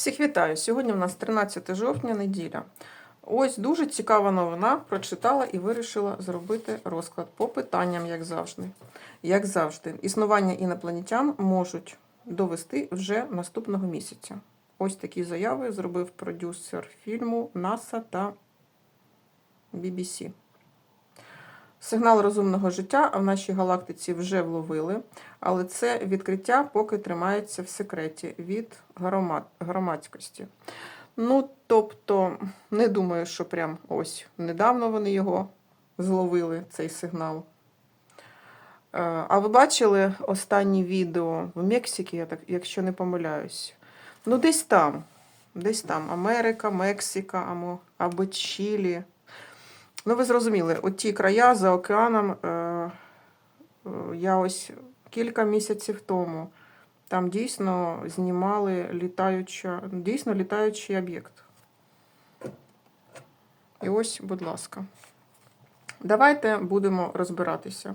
Всіх вітаю! Сьогодні у нас 13 жовтня, неділя. Ось дуже цікава новина. Прочитала і вирішила зробити розклад по питанням, як завжди. Як завжди, існування інопланетян можуть довести вже наступного місяця. Ось такі заяви зробив продюсер фільму НАСА та BBC. Сигнал розумного життя в нашій галактиці вже вловили, але це відкриття поки тримається в секреті від громадськості. Ну, тобто, не думаю, що прям ось недавно вони його зловили, цей сигнал. Е, А ви бачили останнє відео в Мексиці, я так, якщо не помиляюсь? Ну, десь там. Десь там. Америка, Мексика, або, Чилі. Ну, ви зрозуміли, от ті края за океаном, е, е, я ось кілька місяців тому там дійсно знімали літаюча, дійсно літаючий об'єкт. І ось, будь ласка. Давайте будемо розбиратися,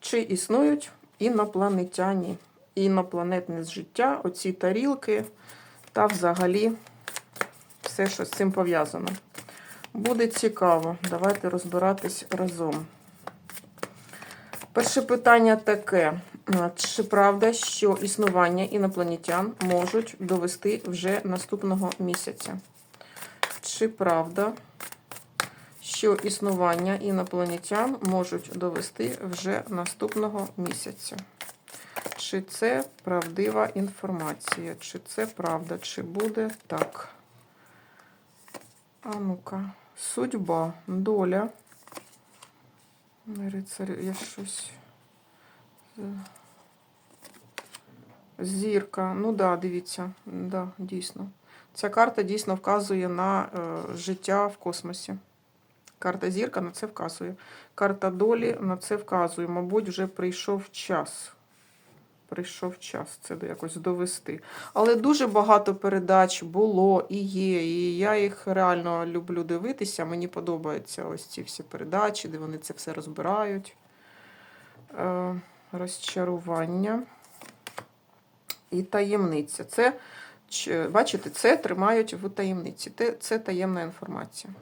чи існують інопланетяні, інопланетне життя, оці тарілки та взагалі все, що з цим пов'язано. Буде цікаво. Давайте розбиратись разом. Перше питання таке: чи правда, що існування інопланетян можуть довести вже наступного місяця? Чи правда, що існування інопланетян можуть довести вже наступного місяця? Чи це правдива інформація? Чи це правда? Чи буде так? А ну-ка, судьба, доля. Рицарь, я щось. Зірка. Ну да, дивіться, да, дійсно. Ця карта дійсно вказує на е, життя в космосі. Карта зірка на це вказує. Карта долі на це вказує. Мабуть, вже прийшов час. Прийшов час це якось довести. Але дуже багато передач було і є. І я їх реально люблю дивитися. Мені подобаються ось ці всі передачі, де вони це все розбирають. Е, розчарування і таємниця. Це, бачите, це тримають в таємниці. Це таємна інформація.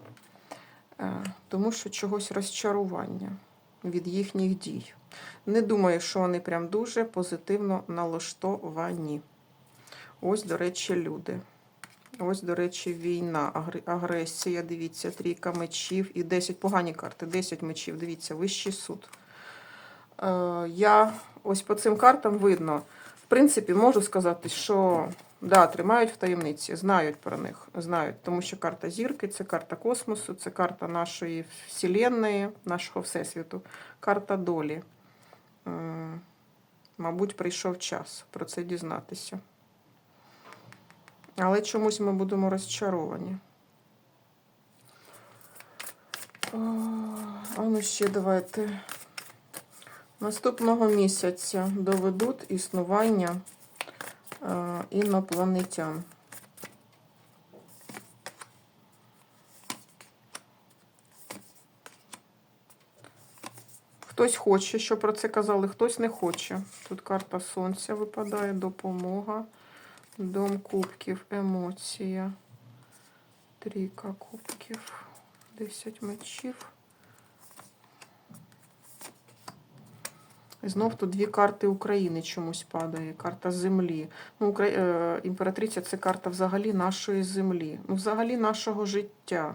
Е, тому що чогось розчарування від їхніх дій. Не думаю, що вони прям дуже позитивно налаштовані. Ось, до речі, люди. Ось, до речі, війна, агресія. Дивіться, трійка мечів і 10 погані карти. 10 мечів. Дивіться, вищий суд. Е, я ось по цим картам видно. В принципі, можу сказати, що да, тримають в таємниці, знають про них, знають, тому що карта зірки це карта космосу, це карта нашої вселенної, нашого всесвіту, карта долі. Мабуть, прийшов час про це дізнатися. Але чомусь ми будемо розчаровані. А ну ще давайте. Наступного місяця доведуть існування інопланетян. Хтось хоче, щоб про це казали, хтось не хоче. Тут карта сонця випадає, допомога, дом кубків, емоція, трійка кубків, 10 мечів. Знов тут дві карти України чомусь падає. Карта землі. Ну, Укра... е, імператриця це карта взагалі нашої землі. Ну, взагалі нашого життя.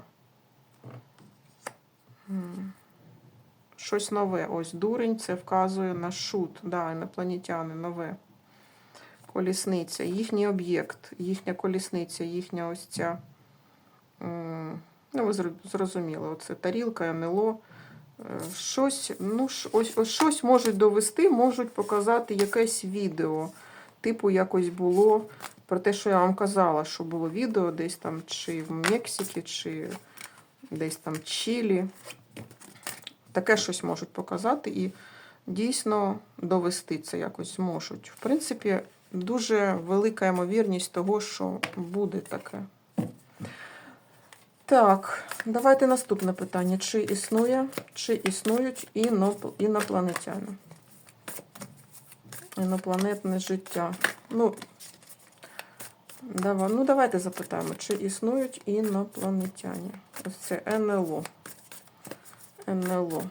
Щось нове. Ось дурень це вказує на шут. Да, інопланетяни, нове. Колісниця, їхній об'єкт, їхня колісниця, їхня ось ця. Ну, ви зр- зрозуміли, оце тарілка, НЛО. Е, Щось, ну, ось, ось щось можуть довести, можуть показати якесь відео. Типу, якось було про те, що я вам казала, що було відео десь там, чи в Мексиці, чи десь там Чилі. Таке щось можуть показати і дійсно довести це якось зможуть. В принципі, дуже велика ймовірність того, що буде таке. Так, давайте наступне питання. Чи існує, чи існують інопланетяни? Інопланетне життя. Ну, Давай, ну давайте запитаємо, чи існують інопланетяні. Ось це НЛО. НЛО.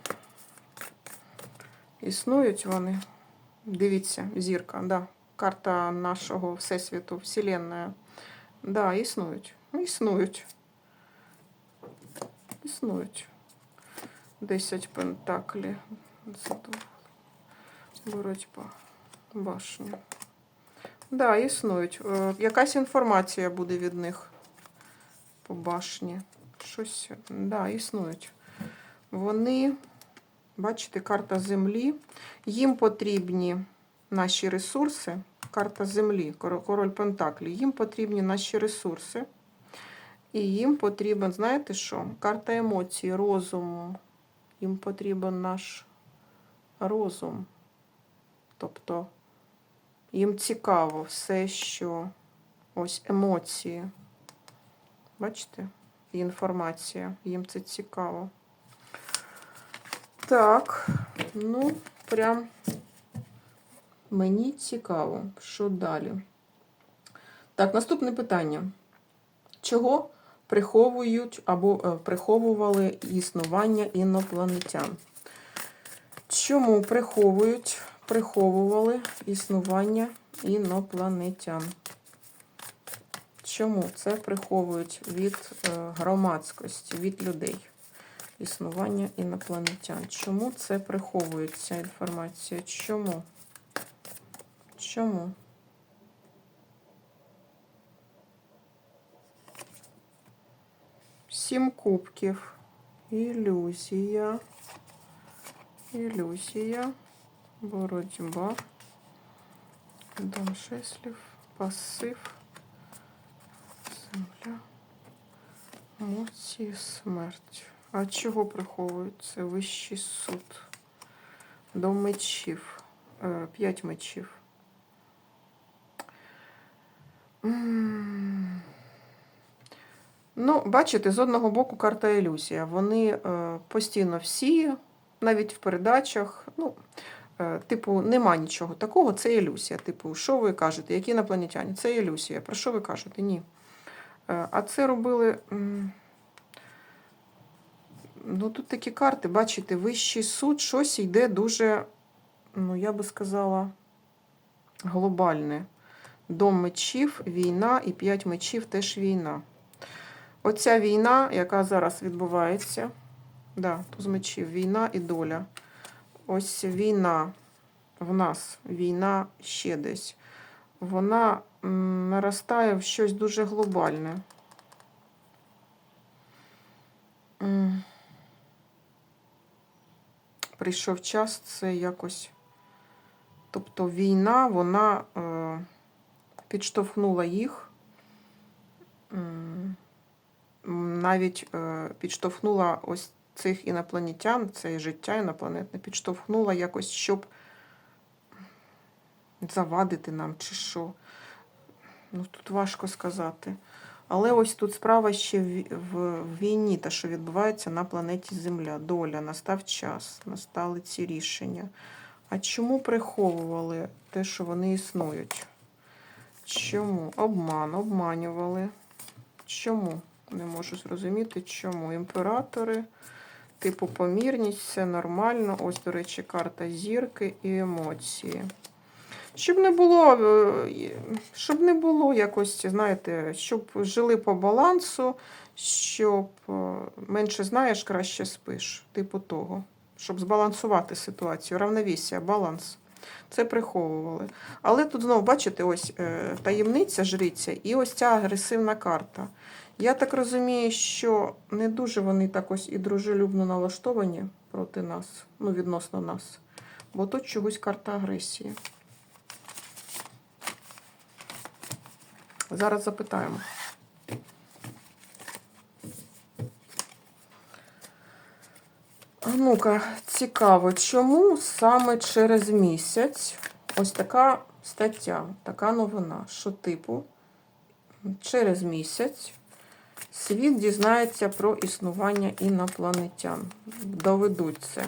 Існують вони. Дивіться, зірка, да. Карта нашого Всесвіту, Вселенная. Да, існують. Існують. Існують. Десять пентаклі. Задоволення. Боротьба. Башня. Да, існують. Е, Якась інформація буде від них по башні. Щось, да, існують. Вони, бачите, карта Землі. Їм потрібні наші ресурси. Карта Землі, король Пентаклі. Їм потрібні наші ресурси. І їм потрібен, знаєте що? Карта емоцій, розуму. Їм потрібен наш розум. Тобто їм цікаво все, що ось емоції. Бачите? Інформація. Їм це цікаво. Так, ну, прям мені цікаво, що далі. Так, наступне питання. Чого приховують або е, приховували існування інопланетян? Чому приховують, приховували існування інопланетян? Чому це приховують від е, громадськості, від людей? Існування інопланетян. Чому це приховують ця інформація? Чому? Чому? Сім кубків. Ілюзія. Ілюзія. Боротьба. Дом шеслів. Пасив. Земля. Емоції, смерть. А чого приховують? Це вищий суд. До мечів. Е, П'ять мечів. М. Ну, бачите, з одного боку карта ілюзія. Вони е, постійно всі, навіть в передачах, ну, е, типу, нема нічого такого, це ілюзія. Типу, що ви кажете? Які інопланетяні? Це ілюзія. Про що ви кажете? Ні. Е, а це робили. Ну, тут такі карти, бачите, вищий суд, щось йде дуже, ну, я би сказала, глобальне. Дом мечів, війна і п'ять мечів теж війна. Оця війна, яка зараз відбувається, да, туз мечів, війна і доля. Ось війна в нас, війна ще десь. Вона наростає в щось дуже глобальне. Прийшов час це якось. Тобто війна, вона е, підштовхнула їх. Навіть е, підштовхнула ось цих інопланетян, це життя інопланетне, підштовхнула якось, щоб завадити нам чи що. Ну, тут важко сказати. Але ось тут справа ще в війні, та що відбувається на планеті Земля. Доля, настав час, настали ці рішення. А чому приховували те, що вони існують? Чому? Обман, обманювали. Чому? Не можу зрозуміти, чому. Імператори, типу помірність, все нормально. Ось, до речі, карта зірки і емоції. Щоб не було, е, щоб не було якось, знаєте, щоб жили по балансу, щоб е, менше знаєш, краще спиш. Типу того. Щоб збалансувати ситуацію. Равновісія, баланс. Це приховували. Але тут знову, бачите, ось е, таємниця, жриця, і ось ця агресивна карта. Я так розумію, що не дуже вони так ось і дружелюбно налаштовані проти нас, ну, відносно нас. Бо тут чогось карта агресії. Зараз запитаємо. Ну-ка, цікаво, чому саме через місяць ось така стаття, така новина, що типу через місяць світ дізнається про існування інопланетян. Доведуть це.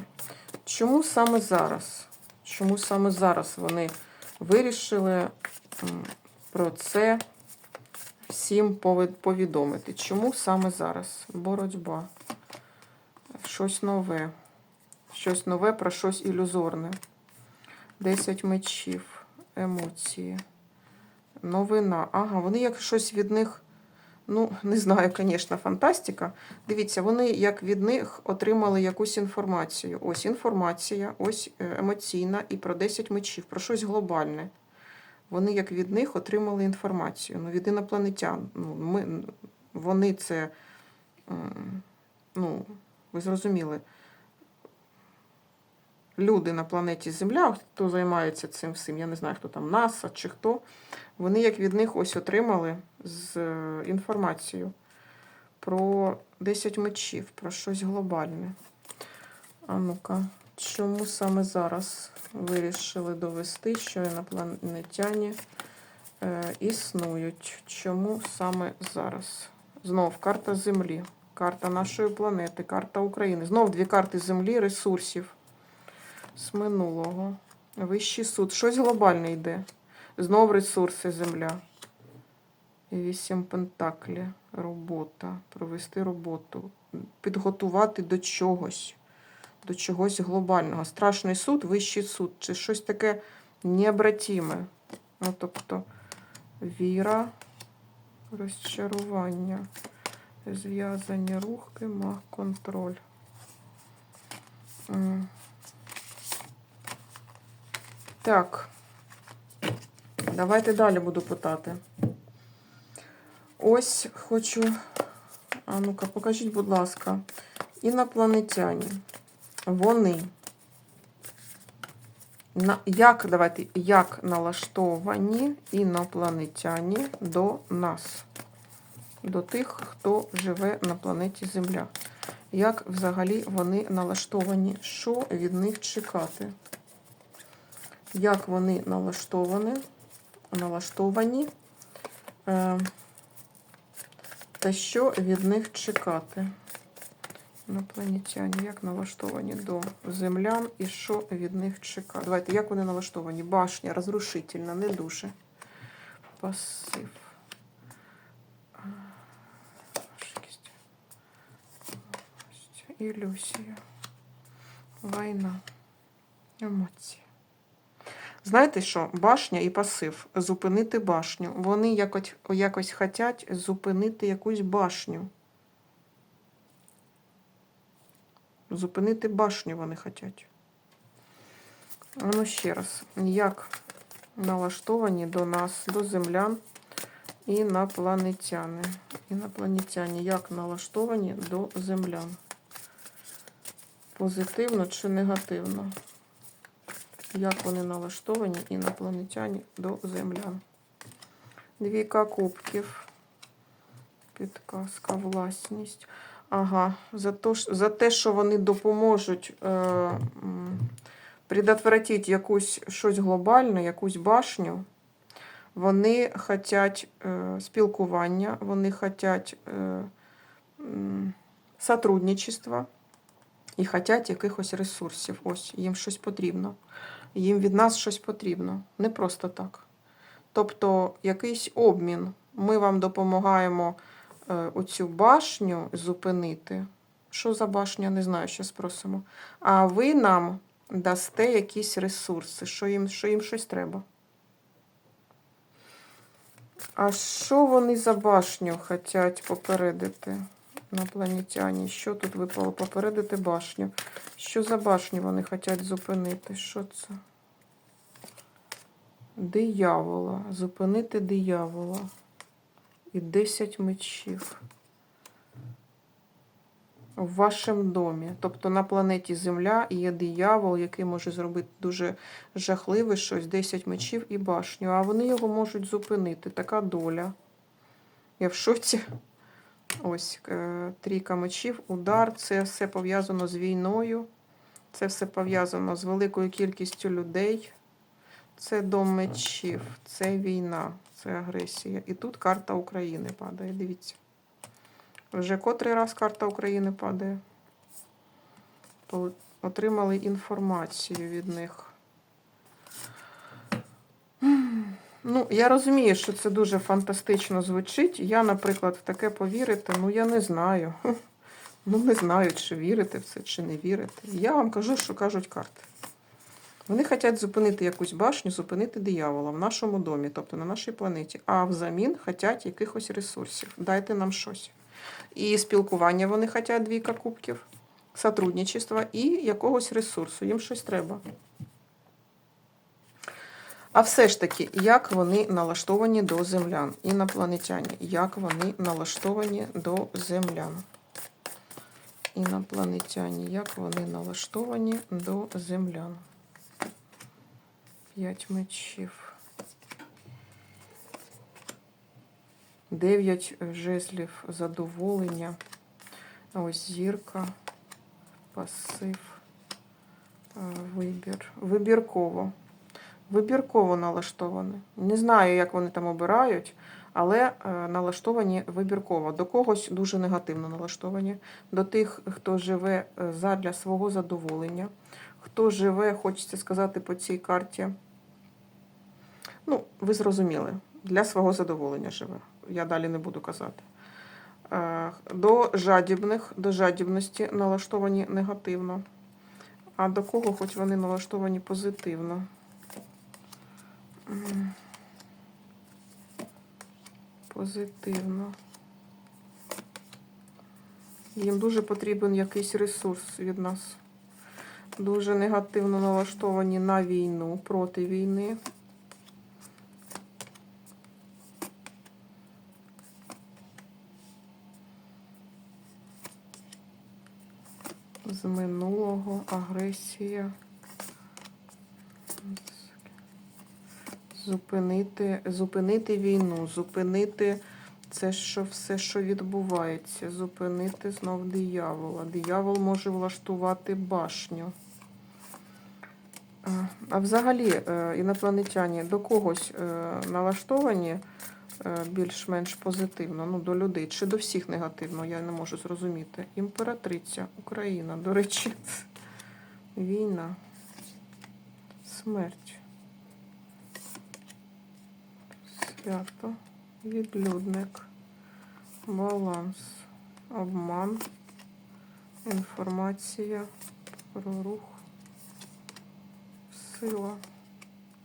Чому саме зараз? Чому саме зараз вони вирішили про це всім повідомити. Чому саме зараз? Боротьба. Щось нове. Щось нове про щось ілюзорне. 10 мечів, емоції. Новина. Ага, вони як щось від них. Ну, не знаю, звісно, фантастика. Дивіться, вони як від них отримали якусь інформацію. Ось інформація, ось е, емоційна і про 10 мечів, про щось глобальне. Вони як від них отримали інформацію. Ну, від інопланетян. Ну, ми, вони це, ну, ви зрозуміли, люди на планеті Земля, хто займається цим всім, я не знаю, хто там НАСА чи хто, вони як від них ось отримали з е, інформацію про 10 мечів, про щось глобальне. А ну-ка, чому саме зараз вирішили довести, що інопланетяні е, існують? Чому саме зараз? Знов карта Землі, карта нашої планети, карта України. Знов дві карти Землі, ресурсів з минулого. Вищий суд. Щось глобальне йде. Знов ресурси земля. Вісім пентаклі. Робота. Провести роботу. Підготувати до чогось. До чогось глобального. Страшний суд, вищий суд. Чи щось таке необратіме. Ну, тобто, віра, розчарування, зв'язані рухи, маг, контроль. Так. Давайте далі буду питати. Ось хочу. А ну-ка, покажіть, будь ласка, інопланетяні. Вони. На, як, давайте, як налаштовані інопланетяні до нас, до тих, хто живе на планеті Земля. Як взагалі вони налаштовані? Що від них чекати? як вони налаштовані, налаштовані е, та що від них чекати. Інопланетяні, як налаштовані до землян і що від них чекати. Давайте, як вони налаштовані? Башня, розрушительна, не дуже. Пасив. Ілюзія. Війна. Емоції. Знаєте що? Башня і пасив. Зупинити башню. Вони якось, якось хочуть зупинити якусь башню. Зупинити башню вони хочуть. Ну, ще раз. Як налаштовані до нас, до землян інопланетяни. Інопланетяни, як налаштовані до землян? Позитивно чи негативно? Як вони налаштовані інопланетяні до землян. Двійка кубків. Підказка, власність. Ага, за, то, за те, що вони допоможуть е, предотвратити якусь щось глобальне, якусь башню. Вони хочуть е, спілкування, вони хочуть е, сотрудничества і хочуть якихось ресурсів. Ось їм щось потрібно їм від нас щось потрібно. Не просто так. Тобто якийсь обмін. Ми вам допомагаємо е, оцю башню зупинити. Що за башня, не знаю, що спросимо. А ви нам дасте якісь ресурси, що їм, що їм щось треба. А що вони за башню хочуть попередити інопланетяні? Що тут випало? Попередити башню. Що за башню вони хочуть зупинити? Що це? Диявола. Зупинити диявола. І 10 мечів. В вашому домі. Тобто на планеті Земля є диявол, який може зробити дуже жахливе щось, 10 мечів і башню. А вони його можуть зупинити. Така доля. Я в шоці. Ось е, трійка мечів, удар. Це все пов'язано з війною. Це все пов'язано з великою кількістю людей. Це дом мечів, це війна, це агресія. І тут карта України падає. Дивіться. Вже котрий раз карта України падає. Отримали інформацію від них. Ну, я розумію, що це дуже фантастично звучить. Я, наприклад, в таке повірити, ну я не знаю. Ну, не знаю, чи вірити в це, чи не вірити. Я вам кажу, що кажуть карти. Вони хочуть зупинити якусь башню, зупинити диявола в нашому домі, тобто на нашій планеті. А взамін хочуть якихось ресурсів. Дайте нам щось. І спілкування вони хочуть двійка кубків, сотрудничества і якогось ресурсу. Їм щось треба. А все ж таки, як вони налаштовані до землян, інопланетяні, як вони налаштовані до землян. Інопланетяні, як вони налаштовані до землян. П'ять мечів. Дев'ять жезлів задоволення. Ось зірка, пасив, вибір. Вибірково. Вибірково налаштовані. Не знаю, як вони там обирають, але е, налаштовані вибірково. До когось дуже негативно налаштовані. До тих, хто живе е, задля свого задоволення, хто живе, хочеться сказати, по цій карті. Ну, ви зрозуміли, для свого задоволення живе. Я далі не буду казати. Е, До жадібних, до жадібності налаштовані негативно. А до кого хоч вони налаштовані позитивно? Позитивно. Їм дуже потрібен якийсь ресурс від нас. Дуже негативно налаштовані на війну, проти війни. З минулого агресія. Зупинити, зупинити війну, зупинити це, що все, що відбувається, зупинити знов диявола. Диявол може влаштувати башню. А, А взагалі, е, інопланетяні до когось е, налаштовані е, більш-менш позитивно, ну, до людей, чи до всіх негативно, я не можу зрозуміти. Імператриця, Україна, до речі, війна, смерть. Свято, відлюдник, баланс, обман, інформація, про рух, сила,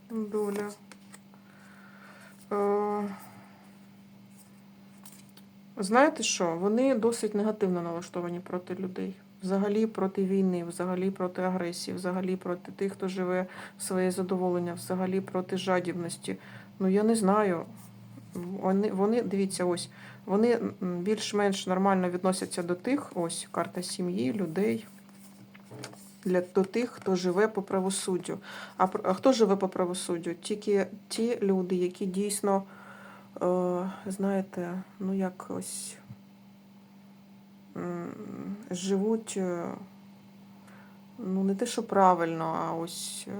доля. Е, Знаєте що? Вони досить негативно налаштовані проти людей. Взагалі проти війни, взагалі проти агресії, взагалі проти тих, хто живе своє задоволення, взагалі проти жадібності. Ну я не знаю. Вони, вони дивіться, ось вони більш-менш нормально відносяться до тих, ось карта сім'ї, людей. Для до тих, хто живе по правосуддю. А, а хто живе по правосуддю? Тільки ті люди, які дійсно, е, знаєте, ну як ось м, живуть, е, ну не те, що правильно, а ось е,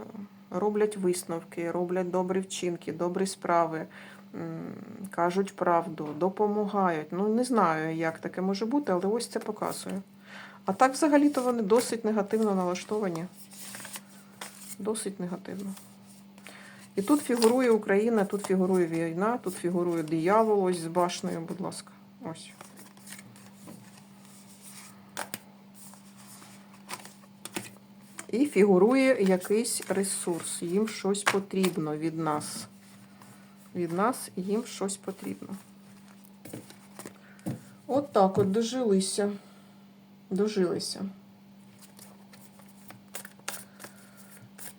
роблять висновки, роблять добрі вчинки, добрі справи, кажуть правду, допомагають. Ну, не знаю, як таке може бути, але ось це показує. А так, взагалі-то вони досить негативно налаштовані. Досить негативно. І тут фігурує Україна, тут фігурує війна, тут фігурує диявол ось з башнею, будь ласка. Ось. І фігурує якийсь ресурс. Їм щось потрібно від нас. Від нас їм щось потрібно. От так от дожилися. Дожилися.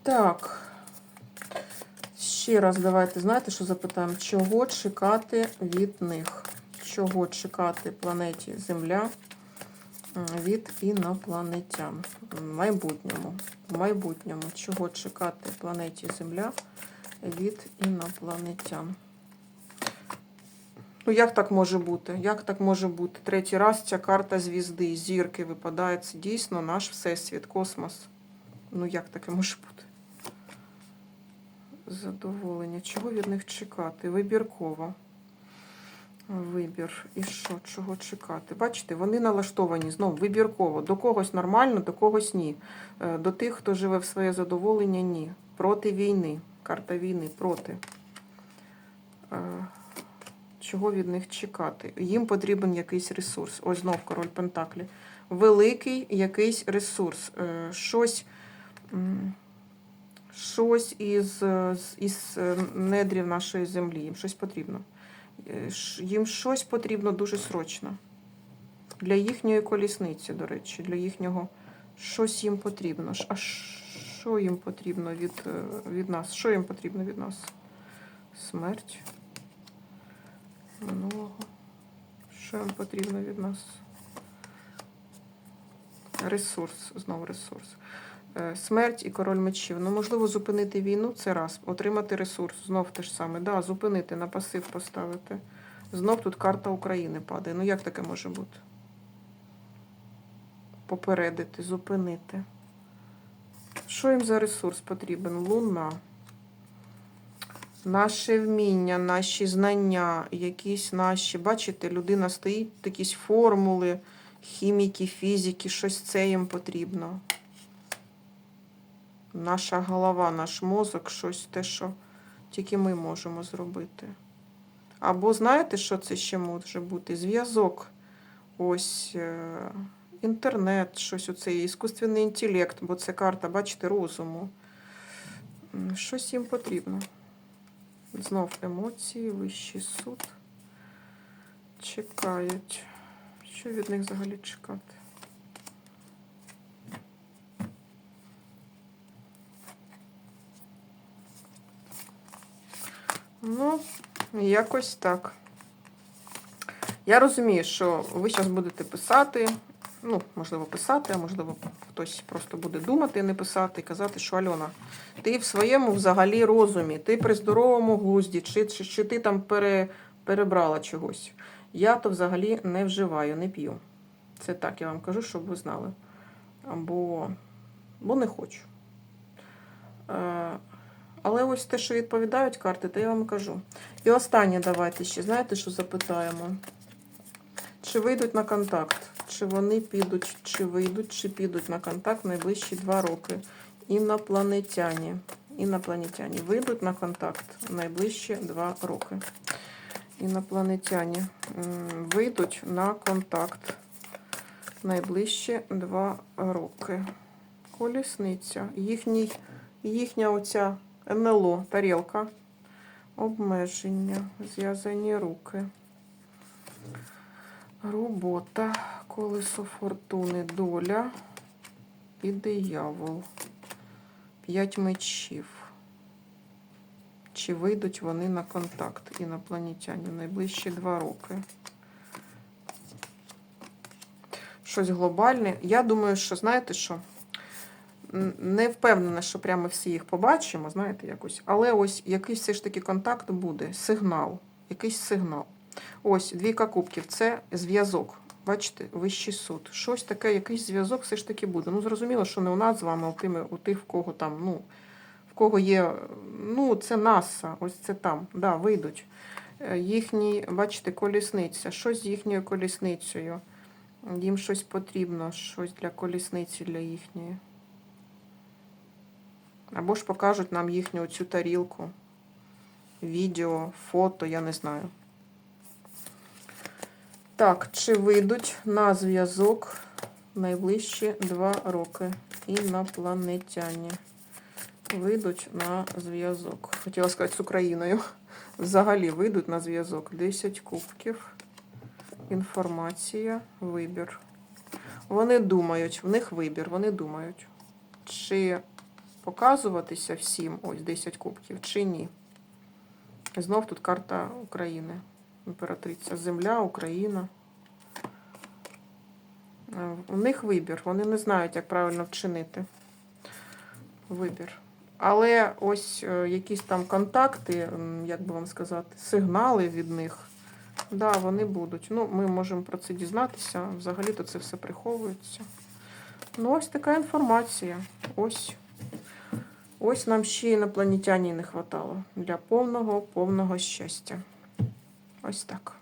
Так. Ще раз давайте, знаєте, що запитаємо? Чого чекати від них? Чого чекати планеті Земля від інопланетян? В майбутньому. В майбутньому. Чого чекати планеті Земля від інопланетян? Ну, як так може бути? Як так може бути? Третій раз ця карта звізди, зірки випадає. Це дійсно наш всесвіт, космос. Ну, як таке може бути? Задоволення. Чого від них чекати? Вибірково. Вибір. І що? Чого чекати? Бачите, вони налаштовані знову вибірково. До когось нормально, до когось ні. Е, До тих, хто живе в своє задоволення, ні. Проти війни. Карта війни проти. Е, Чого від них чекати? Їм потрібен якийсь ресурс. Ось знов король Пентаклі. Великий якийсь ресурс. Е, Щось, щось із, із недрів нашої землі. Їм щось потрібно. Е, Їм щось потрібно дуже срочно. Для їхньої колісниці, до речі, для їхнього щось їм потрібно. А що їм потрібно від, е, від нас? Що їм потрібно від нас? Смерть минулого. Що їм потрібно від нас? Ресурс, знову ресурс. Е, Смерть і король мечів. Ну, можливо, зупинити війну це раз. Отримати ресурс. Знов те ж саме. Да, зупинити, на пасив поставити. Знов тут карта України падає. Ну як таке може бути? Попередити, зупинити. Що їм за ресурс потрібен? Луна. Наше вміння, наші знання, якісь наші. Бачите, людина стоїть, якісь формули, хіміки, фізики, щось це їм потрібно. Наша голова, наш мозок, щось те, що тільки ми можемо зробити. Або знаєте, що це ще може бути? Зв'язок. Ось е, інтернет, щось оце, іскусственний інтелект, бо це карта, бачите, розуму. Щось їм потрібно. Знов емоції, вищий суд. Чекають. Що від них взагалі чекати? Ну, якось так. Я розумію, що ви зараз будете писати, ну, можливо, писати, а можливо, хтось просто буде думати, не писати, і казати, що Альона, ти в своєму взагалі розумі, ти при здоровому глузді, чи, чи, чи ти там пере, перебрала чогось. Я то взагалі не вживаю, не п'ю. Це так, я вам кажу, щоб ви знали. Бо, бо не хочу. Е, але ось те, що відповідають карти, то я вам кажу. І останнє давайте ще, знаєте, що запитаємо? Чи вийдуть на контакт? Чи вони підуть, чи вийдуть, чи підуть на контакт найближчі два роки? Інопланетяні. Інопланетяні вийдуть на контакт найближчі два роки. Інопланетяні вийдуть на контакт найближчі два роки. Колісниця. Їхній, їхня оця НЛО, тарілка. Обмеження, зв'язані руки. Робота, колесо фортуни, доля і диявол. П'ять мечів. Чи вийдуть вони на контакт інопланетяні найближчі два роки? Щось глобальне. Я думаю, що знаєте що? Не впевнена, що прямо всі їх побачимо, знаєте, якось. Але ось якийсь все ж таки контакт буде, сигнал, якийсь сигнал. Ось двійка кубків це зв'язок. Бачите, вищий суд. Щось таке, якийсь зв'язок все ж таки буде. Ну, зрозуміло, що не у нас з вами, а у тими, у тих, в кого там, ну, в кого є, ну, це НАСА, ось це там, да, вийдуть. Е, Їхній, бачите, колісниця. Щось з їхньою колісницею. Їм щось потрібно, щось для колісниці для їхньої. Або ж покажуть нам їхню цю тарілку, відео, фото, я не знаю. Так, чи вийдуть на зв'язок найближчі два роки інопланетяні? Вийдуть на зв'язок. Хотіла сказати з Україною. Взагалі вийдуть на зв'язок. 10 кубків. Інформація, вибір. Вони думають, в них вибір, вони думають, чи показуватися всім, ось 10 кубків, чи ні. Знов тут карта України. Імператриця. Земля, Україна. Е, У них вибір. Вони не знають, як правильно вчинити. Вибір. Але ось е, якісь там контакти, як би вам сказати, сигнали від них. Да, вони будуть. Ну, ми можемо про це дізнатися. Взагалі-то це все приховується. Ну, ось така інформація. Ось. Ось нам ще інопланетяні не хватало для повного, повного щастя. Ось так.